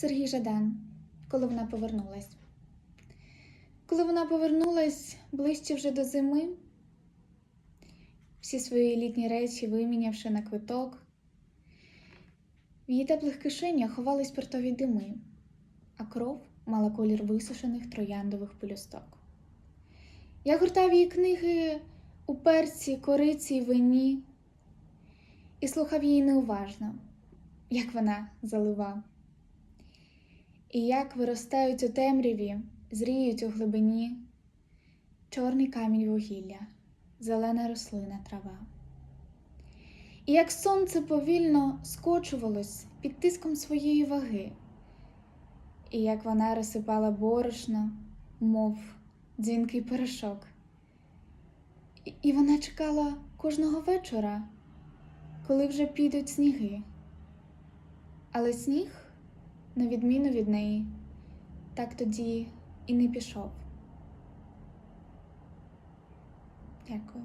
Сергій Жадан, коли вона повернулась. Коли вона повернулась ближче вже до зими, всі свої літні речі вимінявши на квиток, в її теплих кишенях ховались портові дими, а кров мала колір висушених трояндових пелюсток. Я гуртав її книги у перці, кориці й вині і слухав її неуважно, як вона залива. І як виростають у темряві, зріють у глибині чорний камінь вугілля, зелена рослина трава. І як сонце повільно скочувалось під тиском своєї ваги, і як вона розсипала борошно, мов дзвінкий порошок. І- вона чекала кожного вечора, коли вже підуть сніги. Але сніг, на відміну від неї, так тоді і не пішов. Дякую.